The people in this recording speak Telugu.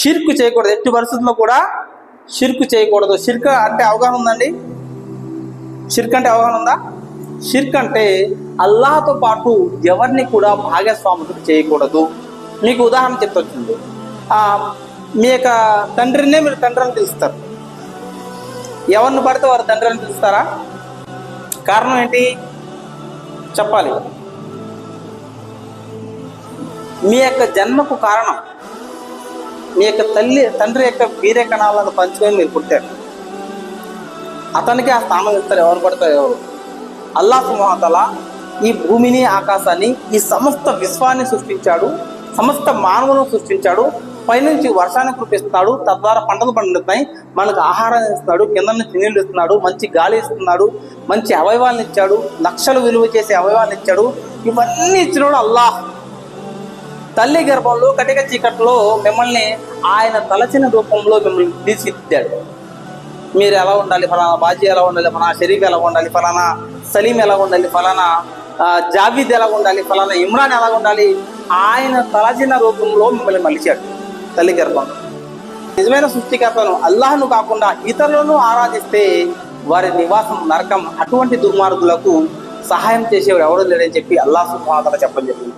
షిర్కు చేయకూడదు. ఎట్టి పరిస్థితుల్లో కూడా షిర్కు చేయకూడదు. షిర్క్ అంటే అవగాహన ఉందండి? షిర్క్ అంటే అవగాహన ఉందా? షిర్క్ అంటే అల్లాహతో పాటు ఎవరిని కూడా భాగస్వాములు చేయకూడదు. మీకు ఉదాహరణ చెప్తొచ్చింది మీ యొక్క తండ్రినే మీరు తండ్రి అని పిలుస్తారు. ఎవరిని పడితే వారు తండ్రి అని పిలుస్తారా? కారణం ఏంటి? చెప్పాలి. మీ యొక్క జన్మకు కారణం మీ యొక్క తల్లి తండ్రి యొక్క వీరే కణాలను పంచుకొని మీరు పుట్టారు. అతనికి ఆ స్థానం ఇస్తారు ఎవరు పడతారు ఎవరు. అల్లా సుమతల ఈ భూమిని ఆకాశాన్ని ఈ సమస్త విశ్వాన్ని సృష్టించాడు సమస్త మానవులను సృష్టించాడు పైనుంచి వర్షాన్ని కురిపిస్తున్నాడు తద్వారా పంటలు పండుతున్నాయి మనకు ఆహారం ఇస్తున్నాడు కింద నుంచి నీళ్ళు ఇస్తున్నాడు మంచి గాలి ఇస్తున్నాడు మంచి అవయవాలను ఇచ్చాడు లక్షలు విలువ చేసే అవయవాలను ఇచ్చాడు. ఇవన్నీ ఇచ్చినోడు అల్లాహ్. తల్లి గర్భంలో కటిక చీకట్లో మిమ్మల్ని ఆయన తలచిన రూపంలో మిమ్మల్ని తీర్చిదిద్దాడు. మీరు ఎలా ఉండాలి ఫలానా బాజీ ఎలా ఉండాలి? ఫలానా షరీఫ్ ఎలా ఉండాలి? ఫలానా సలీం ఎలా ఉండాలి? ఫలానా జావీద్ ఎలా ఉండాలి? ఫలానా ఇమ్రాన్ ఎలా ఉండాలి? ఆయన తలచిన రూపంలో మిమ్మల్ని మలిచాడు తల్లి గర్భంలో. నిజమైన సృష్టికర్తను అల్లాహ్ను కాకుండా ఇతరులను ఆరాధిస్తే వారి నివాసం నరకం అటువంటి దుర్మార్గులకు సహాయం చేసేవాడు ఎవడో లేడని చెప్పి అల్లాహ్ సుమాత చెప్పని చెప్పింది.